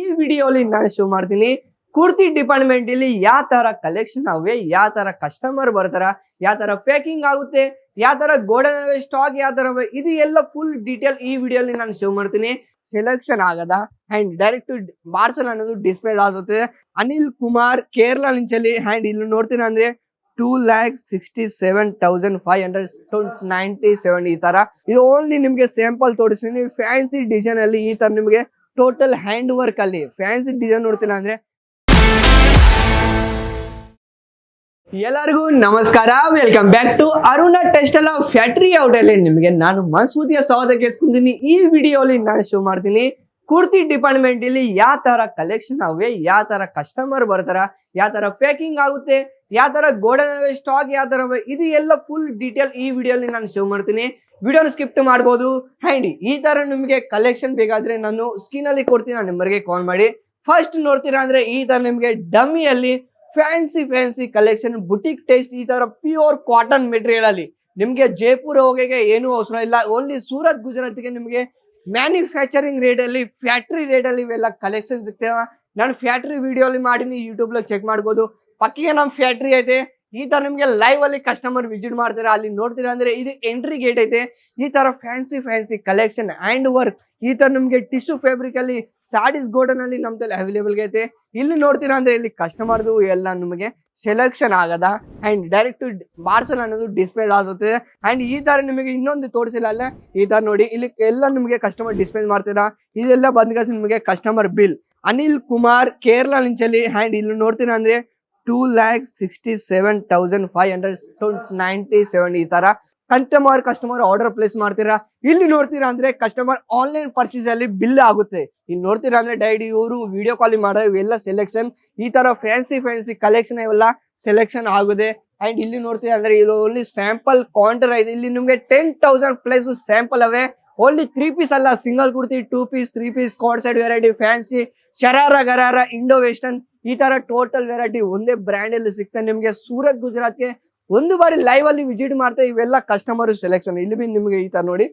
ಈ ವಿಡಿಯೋಲಿ ನಾನು ಶೋ ಮಾಡ್ತೀನಿ. ಕುರ್ತಿ ಡಿಪಾರ್ಟ್ಮೆಂಟ್ ಇಲ್ಲಿ ಯಾವ ತರ ಕಲೆಕ್ಷನ್ ಆಗುವೆ ಯಾವ ತರ ಕಸ್ಟಮರ್ ಬರ್ತಾರ, ಯಾವ ತರ ಪ್ಯಾಕಿಂಗ್ ಆಗುತ್ತೆ, ಯಾವ ತರ ಗೋಡನ್ ಸ್ಟಾಕ್ ಯಾವ ತರ ಇದು ಎಲ್ಲ ಫುಲ್ ಡೀಟೇಲ್ ಈ ವಿಡಿಯೋಲಿ ನಾನು ಶೋ ಮಾಡ್ತೀನಿ. ಸೆಲೆಕ್ಷನ್ ಆಗದ ಅಂಡ್ ಡೈರೆಕ್ಟ್ ಪಾರ್ಸಲ್ ಅನ್ನೋದು ಡಿಸ್ಪ್ಲೇ ಆಗುತ್ತೆ. ಅನಿಲ್ ಕುಮಾರ್, ಕೇರಳ ನಿಂಚಲ್ಲಿ ಅಂಡ್ ಇಲ್ಲಿ ನೋಡ್ತೀನಿ ಅಂದ್ರೆ two lakh sixty seven thousand five hundred ninety seven ಈ ತರ. ಇದು ಓನ್ಲಿ ನಿಮ್ಗೆ ಸ್ಯಾಂಪಲ್ ತೋರಿಸ್ತೀನಿ. ಫ್ಯಾನ್ಸಿ ಡಿಸೈನ್ ಅಲ್ಲಿ ಈ ತರ ನಿಮ್ಗೆ ಟೋಟಲ್ ಹ್ಯಾಂಡ್ ವರ್ಕ್ ಅಲ್ಲಿ. ಫ್ಯಾನ್ಸಿ ಡಿಸೈನ್ ನೋಡ್ತೀರಾ ಅಂದ್ರೆ ಎಲ್ಲರಿಗೂ ನಮಸ್ಕಾರ. Welcome back to Aruna textile factory out ಅಲ್ಲಿ ನಿಮಗೆ ನಾನು ಮನಸ್ಮೂತಿಯ ಸ್ವಾಗತ ಕೇಳಿಸ್ಕೊಂತೀನಿ. ಈ ವಿಡಿಯೋಲಿ ನಾನು ಶೋ ಮಾಡ್ತೀನಿ. ಕುರ್ತಿ ಡಿಪಾರ್ಟ್ಮೆಂಟ್ ಇಲ್ಲಿ ಯಾವ ತರ ಕಲೆಕ್ಷನ್ ಅವೆ ಯಾವ ತರ ಕಸ್ಟಮರ್ ಬರ್ತಾರ, ಯಾವ ತರ ಪ್ಯಾಕಿಂಗ್ ಆಗುತ್ತೆ, ಯಾವ ತರ ಗೋಡನ್ ಸ್ಟಾಕ್ ಯಾವ ತರ ಇದು ಎಲ್ಲ ಫುಲ್ ಡೀಟೇಲ್ ಈ ವಿಡಿಯೋಲಿ ನಾನು ಶೋ ಮಾಡ್ತೀನಿ. ವಿಡಿಯೋನ ಸ್ಕಿಪ್ಟ್ ಮಾಡ್ಬೋದು. ಹ್ಯಾಂಡಿ, ಈ ತರ ನಿಮಗೆ ಕಲೆಕ್ಷನ್ ಬೇಕಾದ್ರೆ ನಾನು ಸ್ಕ್ರೀನ್ ಅಲ್ಲಿ ಕೊಡ್ತೀನಿ ನನ್ನ ನಂಬರ್ಗೆ ಕಾಲ್ ಮಾಡಿ. ಫಸ್ಟ್ ನೋಡ್ತೀರಾ ಅಂದ್ರೆ ಈ ತರ ನಿಮಗೆ ಡಮ್ಮಿಯಲ್ಲಿ fancy fancy collection boutique taste ಈ ತರ ಪ್ಯೂರ್ ಕಾಟನ್ ಮೆಟೀರಿಯಲ್ ಅಲ್ಲಿ ನಿಮ್ಗೆ ಜೈಪುರ್ ಹೋಗೋಕೆ ಏನೂ ಅವಸರ ಇಲ್ಲ. ಓನ್ಲಿ ಸೂರತ್ ಗುಜರಾತ್ಗೆ ನಿಮಗೆ ಮ್ಯಾನುಫ್ಯಾಕ್ಚರಿಂಗ್ ರೇಟ್ ಅಲ್ಲಿ ಫ್ಯಾಕ್ಟ್ರಿ ರೇಟ್ ಅಲ್ಲಿ ಇವೆಲ್ಲ ಕಲೆಕ್ಷನ್ ಸಿಗ್ತೇವೆ. ನಾನು ಫ್ಯಾಕ್ಟ್ರಿ ವಿಡಿಯೋ ಅಲ್ಲಿ ಮಾಡೀನಿ ಯೂಟ್ಯೂಬ್ ಚೆಕ್ ಮಾಡ್ಬೋದು. ಪಕ್ಕಿಗೆ ನಮ್ಮ ಫ್ಯಾಕ್ಟ್ರಿ ಐತೆ. ಈ ತರ ನಿಮ್ಗೆ ಲೈವ್ ಅಲ್ಲಿ ಕಸ್ಟಮರ್ ವಿಸಿಟ್ ಮಾಡ್ತಾರೆ, ಅಲ್ಲಿ ನೋಡ್ತೀರಾ ಅಂದ್ರೆ ಇದು ಎಂಟ್ರಿ ಗೇಟ್ ಐತೆ. ಈ ತರ fancy fancy collection hand work ಈ ತರ ನಿಮ್ಗೆ ಟಿಶ್ಯೂ ಫ್ಯಾಬ್ರಿಕ್ ಅಲ್ಲಿ ಸಾಡೀಸ್ ಗೋಡನ್ ಅಲ್ಲಿ ನಮ್ದಲ್ಲಿ ಅವೈಲೇಬಲ್ ಐತೆ. ಇಲ್ಲಿ ನೋಡ್ತೀರಾ ಅಂದ್ರೆ ಇಲ್ಲಿ ಕಸ್ಟಮರ್ದು ಎಲ್ಲ ನಿಮಗೆ ಸೆಲೆಕ್ಷನ್ ಆಗದ ಅಂಡ್ ಡೈರೆಕ್ಟ್ ಮಾರ್ಸಲ್ ಅನ್ನೋದು ಡಿಸ್ಪ್ಲೇ ಆಗುತ್ತೆ. ಅಂಡ್ ಈ ತರ ನಿಮಗೆ ಇನ್ನೊಂದು ತೋರಿಸಿಲ್ಲ ಅಲ್ಲ? ಈ ತರ ನೋಡಿ, ಇಲ್ಲಿ ಎಲ್ಲ ನಿಮಗೆ ಕಸ್ಟಮರ್ ಡಿಸ್ಪ್ಲೇ ಮಾಡ್ತೀರಾ? ಇದೆಲ್ಲ ಬಂದ್ಕಸಿ ನಿಮಗೆ ಕಸ್ಟಮರ್ ಬಿಲ್ ಅನಿಲ್ ಕುಮಾರ್, ಕೇರಳ ನಿಂಚಲ್ಲಿ ಅಂಡ್ ಇಲ್ಲಿ ನೋಡ್ತೀರಾ ಅಂದ್ರೆ two lakh sixty seven thousand five hundred ninety seven ಈ ತರ ಕಸ್ಟಮರ್ ಕಸ್ಟಮರ್ ಆರ್ಡರ್ ಪ್ಲೇಸ್ ಮಾಡ್ತೀರಾ? ಇಲ್ಲಿ ನೋಡ್ತೀರಾ ಅಂದ್ರೆ ಕಸ್ಟಮರ್ ಆನ್ಲೈನ್ ಪರ್ಚೇಸ್ ಅಲ್ಲಿ ಬಿಲ್ ಆಗುತ್ತೆ. ಇಲ್ಲಿ ನೋಡ್ತೀರಾ ಅಂದ್ರೆ ಡೈಡಿ ಇವರು ವಿಡಿಯೋ ಕಾಲಿಂಗ್ ಮಾಡೋ ಇವೆಲ್ಲ ಸೆಲೆಕ್ಷನ್ ಈ ತರ ಫ್ಯಾನ್ಸಿ ಫ್ಯಾನ್ಸಿ ಕಲೆಕ್ಷನ್ ಇವೆಲ್ಲ ಸೆಲೆಕ್ಷನ್ ಆಗುತ್ತೆ. ಅಂಡ್ ಇಲ್ಲಿ ನೋಡ್ತೀರಾ ಅಂದ್ರೆ ಇದು ಓನ್ಲಿ ಸ್ಯಾಂಪಲ್ ಕೌಂಟರ್ ಇದೆ ಇಲ್ಲಿ ನಿಮ್ಗೆ ಟೆನ್ ತೌಸಂಡ್ ಪ್ಲೇಸ್ ಸ್ಯಾಂಪಲ್ ಅವೆ. ಓನ್ಲಿ ತ್ರೀ ಪೀಸ್ ಅಲ್ಲ single kurti two piece three piece cord set variety fancy sharara, gharara Indo western ಈ ತರ ಟೋಟಲ್ ವೆರೈಟಿ ಒಂದೇ ಬ್ರ್ಯಾಂಡ್ ಅಲ್ಲಿ ಸಿಗ್ತದೆ ನಿಮ್ಗೆ ಸೂರತ್ ಗುಜರಾತ್ಗೆ ಒಂದು ಬಾರಿ ಲೈವ್ ಅಲ್ಲಿ ವಿಸಿಟ್ ಮಾಡ್ತಾ ಇವೆಲ್ಲ ಕಸ್ಟಮರ್ ಸೆಲೆಕ್ಷನ್ ಇಲ್ಲಿ ಬಿ ನಿಮ್ಗೆ ಈ ತರ ನೋಡಿ.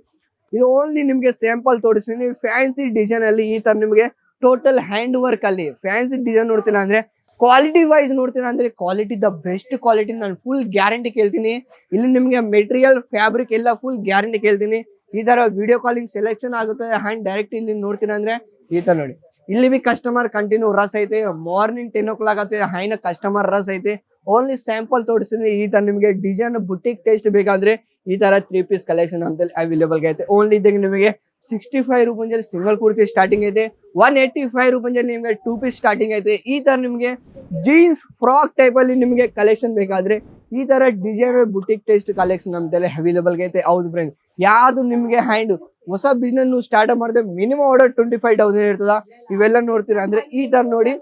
ಇದು ಓನ್ಲಿ ನಿಮ್ಗೆ ಸ್ಯಾಂಪಲ್ ತೋರಿಸ್ತೀನಿ. ಫ್ಯಾನ್ಸಿ ಡಿಸೈನ್ ಅಲ್ಲಿ ಈ ತರ ನಿಮ್ಗೆ ಟೋಟಲ್ ಹ್ಯಾಂಡ್ ವರ್ಕ್ ಅಲ್ಲಿ ಫ್ಯಾನ್ಸಿ ಡಿಸೈನ್ ನೋಡ್ತೀನಿ ಅಂದ್ರೆ ಕ್ವಾಲಿಟಿ ವೈಸ್ ನೋಡ್ತೀನಿ ಅಂದ್ರೆ ಕ್ವಾಲಿಟಿ ದ ಬೆಸ್ಟ್ ಕ್ವಾಲಿಟಿ ನಾನು ಫುಲ್ ಗ್ಯಾರಂಟಿ ಕೇಳ್ತೀನಿ. ಇಲ್ಲಿ ನಿಮ್ಗೆ ಮೆಟೀರಿಯಲ್ ಫ್ಯಾಬ್ರಿಕ್ ಎಲ್ಲ ಫುಲ್ ಗ್ಯಾರಂಟಿ ಕೇಳ್ತೀನಿ. ಈ ತರ ವಿಡಿಯೋ ಕಾಲಿಂಗ್ ಸೆಲೆಕ್ಷನ್ ಆಗುತ್ತೆ. ಹ್ಯಾಂಡ್ ಡೈರೆಕ್ಟ್ ಇಲ್ಲಿ ನೋಡ್ತೀನಿ ಅಂದ್ರೆ ಈ ತರ ನೋಡಿ. ಇಲ್ಲಿ ಬಿ ಕಸ್ಟಮರ್ ಕಂಟಿನ್ಯೂ ರಸ್ ಐತೆ. ಮಾರ್ನಿಂಗ್ ಟೆನ್ ಓ ಕ್ಲಾಕ್ ಆಗುತ್ತೆ ಹೈನ ಕಸ್ಟಮರ್ ರಸ್ ಐತೆ. ಓನ್ಲಿ ಸ್ಯಾಂಪಲ್ ತೋರಿಸಿದ್ರೆ ಈ ತರ ನಿಮಗೆ ಡಿಸೈನ್ ಬುಟಿಕ್ ಟೇಸ್ಟ್ ಬೇಕಾದ್ರೆ ಈ ತರ ತ್ರೀ ಪೀಸ್ ಕಲೆಕ್ಷನ್ ಅಂತ ಅವೈಲೇಬಲ್ ಐತೆ. ಓನ್ಲಿ ಇದ್ದಾಗ ನಿಮಗೆ ಸಿಕ್ಸ್ಟಿ ಫೈವ್ ರೂಪಾಯಿ ಸಿಂಗಲ್ ಕುರ್ತಿ ಸ್ಟಾರ್ಟಿಂಗ್ ಐತೆ. ಒನ್ ಏಯ್ಟಿ ಫೈವ್ ರೂಪಾಯಿ ನಿಮಗೆ ಟೂ ಪೀಸ್ ಸ್ಟಾರ್ಟಿಂಗ್ ಐತೆ. ಈ ತರ ನಿಮಗೆ ಜೀನ್ಸ್ ಫ್ರಾಕ್ ಟೈಪ್ ಅಲ್ಲಿ ನಿಮಗೆ ಕಲೆಕ್ಷನ್ ಬೇಕಾದ್ರೆ ಈ ತರ ಡಿಸೈನ್ ಬುಟಿಕ್ ಟೇಸ್ಟ್ ಕಲೆಕ್ಷನ್ ಅಂತೇಳಿ ಅವೈಲೇಬಲ್ ಐತೆ. ಹೌದು ಫ್ರೆಂಡ್ಸ್ ಯಾವ್ದು ನಿಮಗೆ ಹ್ಯಾಂಡ್ ಹೊಸ ಬಿಸ್ನೆಸ್ ನೀವು ಸ್ಟಾರ್ಟ್ ಮಾಡಿದ್ರೆ minimum order twenty five thousand ಇರ್ತದ. ಇವೆಲ್ಲ ನೋಡ್ತೀರಾ ಅಂದ್ರೆ ಈ ತರ ನೋಡಿ.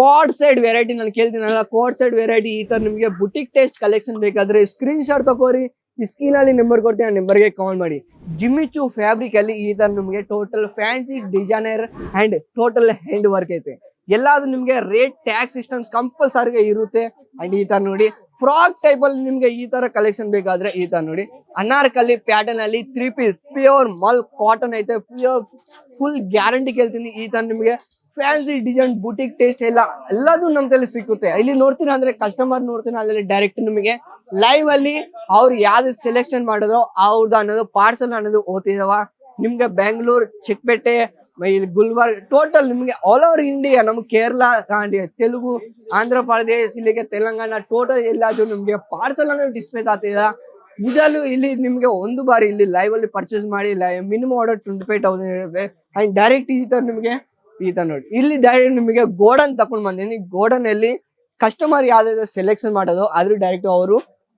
ಕಾರ್ಡ್ ಸೈಡ್ ವೆರೈಟಿ ನಾನು ಕೇಳ್ತೀನಲ್ಲ ಕೋಡ್ ಸೈಡ್ ವೆರೈಟಿ ಈ ತರ ನಿಮಗೆ ಬುಟಿಕ್ ಟೇಸ್ಟ್ ಕಲೆಕ್ಷನ್ ಬೇಕಾದ್ರೆ ಸ್ಕ್ರೀನ್ ಶಾಟ್ ತಗೋರಿ. ಈ ಸ್ಕ್ರೀನ್ ಅಲ್ಲಿ ನಂಬರ್ ಕೊಡ್ತೀನಿ, ಆ ನಂಬರ್ಗೆ ಕಾಲ್ ಮಾಡಿ. ಜಿಮಿಚು ಫ್ಯಾಬ್ರಿಕ್ ಅಲ್ಲಿ ಈ ತರ ನಿಮಗೆ total fancy designer and total hand work ಐತೆ. ಎಲ್ಲಾದ್ರೂ ನಿಮಗೆ ರೇಟ್ ಟ್ಯಾಕ್ಸ್ ಸಿಸ್ಟಮ್ ಕಂಪಲ್ಸರಿಗೆ ಇರುತ್ತೆ. ಅಂಡ್ ಈ ತರ ನೋಡಿ ಫ್ರಾಕ್ ಟೈಪ್ ಅಲ್ಲಿ ನಿಮ್ಗೆ ಈ ತರ ಕಲೆಕ್ಷನ್ ಬೇಕಾದ್ರೆ ಈ ತರ ನೋಡಿ. ಅನಾರ್ಕಲಿ ಪ್ಯಾಟರ್ನ್ ಅಲ್ಲಿ three piece pure mul cotton ಐತೆ ಪ್ಯೂರ್ ಫುಲ್ ಗ್ಯಾರಂಟಿ ಕೇಳ್ತೀನಿ ಈ ತರ ನಿಮ್ಗೆ. ಫ್ಯಾನ್ಸಿ ಡಿಸೈನ್ ಬುಟಿಕ್ ಟೇಸ್ಟ್ ಎಲ್ಲ ಎಲ್ಲದೂ ನಮ್ ತಲೆ ಸಿಕ್ಕುತ್ತೆ. ಇಲ್ಲಿ ನೋಡ್ತೀರಾ ಅಂದ್ರೆ ಕಸ್ಟಮರ್ ನೋಡ್ತೀರಾ ಅಲ್ಲಿ ಡೈರೆಕ್ಟ್ ನಿಮಗೆ ಲೈವ್ ಅಲ್ಲಿ ಅವ್ರು ಯಾವ್ದು ಸೆಲೆಕ್ಷನ್ ಮಾಡಿದ್ರು ಅವ್ರದ್ದು ಅನ್ನೋದು ಪಾರ್ಸಲ್ ಅನ್ನೋದು ಓದ್ತಿದಾವ. ನಿಮ್ಗೆ ಬೆಂಗಳೂರು ಚಿಕ್ಕಪೇಟೆ ಗುಲ್ಬರ್ಗ್ ಟೋಟಲ್ ನಿಮ್ಗೆ ಆಲ್ ಓವರ್ ಇಂಡಿಯಾ ನಮ್ ಕೇರಳ ತೆಲುಗು ಆಂಧ್ರ ಪ್ರದೇಶ ಇಲ್ಲಿಗೆ ತೆಲಂಗಾಣ ಟೋಟಲ್ ಎಲ್ಲಾದ್ರೂ ನಿಮ್ಗೆ ಪಾರ್ಸಲ್ ಅನ್ನೋ ಡಿಸ್ಪ್ಲೇ ಆಗ್ತಿದ. ಇದಲ್ಲೂ ಇಲ್ಲಿ ನಿಮ್ಗೆ ಒಂದು ಬಾರಿ ಇಲ್ಲಿ ಲೈವ್ ಅಲ್ಲಿ ಪರ್ಚೇಸ್ ಮಾಡಿ minimum order twenty five thousand ಇರುತ್ತೆ. ಅಂಡ್ ಡೈರೆಕ್ಟ್ ಈ ತರ ನಿಮ್ಗೆ ಈ ತರ ನೋಡಿ. ಇಲ್ಲಿ ಡೈರೆಕ್ಟ್ ನಿಮಗೆ ಗೋಡನ್ ತಕೊಂಡ್ ಬಂದೀನಿ ಗೋಡನ್ ಅಲ್ಲಿ ಕಸ್ಟಮರ್ ಯಾವ್ದಾದ್ರು ಸೆಲೆಕ್ಷನ್ ಮಾಡೋದು ಅದ್ರ ಡೈರೆಕ್ಟ್ ಅವರು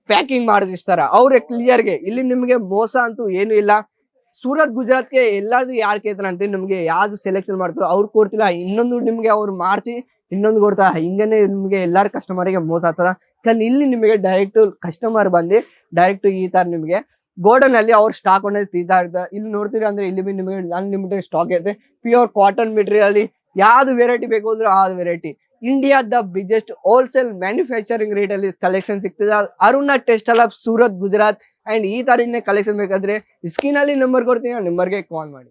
ಪ್ಯಾಕಿಂಗ್ ಮಾಡಿಸ್ತಾರ ಅವ್ರ ಕ್ಲಿಯರ್ಗೆ ಇಲ್ಲಿ ನಿಮ್ಗೆ ಮೋಸ ಅಂತೂ ಏನು ಇಲ್ಲ. ಸೂರತ್ ಗುಜರಾತ್ಗೆ ಎಲ್ಲಾದ್ರು ಯಾರು ಕೇಳ್ತಾರೆ ಅಂತ ನಿಮ್ಗೆ ಯಾವ್ದು ಸೆಲೆಕ್ಷನ್ ಮಾಡ್ತಾರೋ ಅವ್ರು ಕೊಡ್ತಿಲ್ಲ. ಇನ್ನೊಂದು ನಿಮ್ಗೆ ಅವ್ರು ಮಾರ್ಚಿ ಇನ್ನೊಂದು ಕೊಡ್ತಾರ. ಹಿಂಗೇನೆ ನಿಮ್ಗೆ ಎಲ್ಲಾರು ಕಸ್ಟಮರ್ಗೆ ಮೋಸ ಆಗ್ತದ. ಕನ್ ಇಲ್ಲಿ ನಿಮಗೆ ಡೈರೆಕ್ಟ್ ಕಸ್ಟಮರ್ ಬಂದು ಡೈರೆಕ್ಟ್ ಈ ತರ ನಿಮಗೆ ಗೋಡನ್ ಅಲ್ಲಿ ಅವ್ರು ಸ್ಟಾಕ್ ಒಂದೇ ತೀತಾ ಇರ್ತದೆ ಇಲ್ಲಿ ನೋಡ್ತೀರಾ ಅಂದ್ರೆ ಇಲ್ಲಿ ಬಿ ನಿಮಗೆ ಅನ್ಲಿಮಿಟೆಡ್ ಸ್ಟಾಕ್ ಐತೆ. ಪ್ಯೂರ್ ಕಾಟನ್ ಮೆಟೀರಿಯಲ್ ಯಾವ್ದು ವೆರೈಟಿ ಬೇಕು ಅಂದ್ರೆ ಆ ವೆರೈಟಿ ಇಂಡಿಯಾದ ಬಿಗ್ಗೆಸ್ಟ್ ಹೋಲ್ಸೇಲ್ ಮ್ಯಾನುಫ್ಯಾಕ್ಚರಿಂಗ್ ರೇಟ್ ಅಲ್ಲಿ ಕಲೆಕ್ಷನ್ ಸಿಗ್ತದೆ Aruna textile of Surat Gujarat and ಈ ತರ ಕಲೆಕ್ಷನ್ ಬೇಕಾದ್ರೆ ಸ್ಕ್ರೀನ್ ಅಲ್ಲಿ ನಂಬರ್ ಕೊಡ್ತೀನಿ, ಆ ನಂಬರ್ಗೆ ಕಾಲ್ ಮಾಡಿ.